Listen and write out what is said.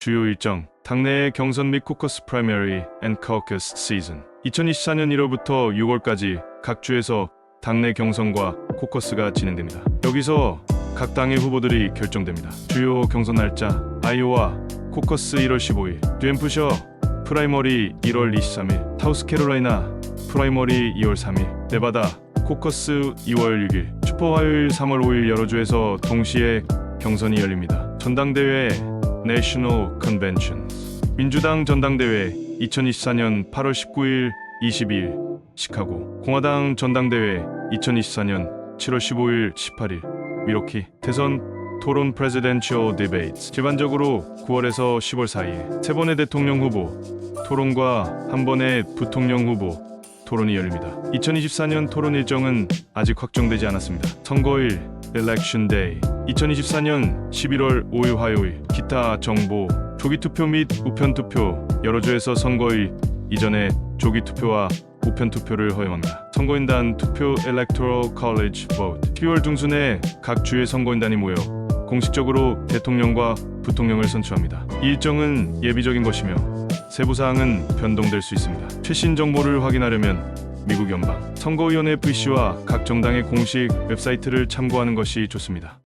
주요 일정 당내의 경선 및 코커스 프라이머리 앤 커커스 시즌 2024년 1월부터 6월까지 각 주에서 당내 경선과 코커스가 진행됩니다. 여기서 각 당의 후보들이 결정됩니다. 주요 경선 날짜 아이오와 코커스 1월 15일, 뉴햄프셔 프라이머리 1월 23일, 타우스캐롤라이나 프라이머리 2월 3일, 네바다 코커스 2월 6일, 슈퍼 화요일 3월 5일 여러 주에서 동시에 경선이 열립니다. 전당대회 내셔널 컨벤션 민주당 전당대회 2024년 8월 19일 22일 시카고 공화당 전당대회 2024년 7월 15일 18일 미로키 대선 토론 프레지덴셜 디베이트 일반적으로 9월에서 10월 사이에 세 번의 대통령 후보 토론과 한 번의 부통령 후보 토론이 열립니다. 2024년 토론 일정은 아직 확정되지 않았습니다. 선거일 Election Day 2024년 11월 5일 화요일 기타 정보 조기 투표 및 우편 투표 여러 주에서 선거일 이전에 조기 투표와 우편 투표를 허용합니다. 선거인단 투표 Electoral College Vote 12월 중순에 각 주의 선거인단이 모여 공식적으로 대통령과 부통령을 선출합니다. 이 일정은 예비적인 것이며 세부 사항은 변동될 수 있습니다. 최신 정보를 확인하려면 미국 연방 선거위원회 VC와 각 정당의 공식 웹사이트를 참고하는 것이 좋습니다.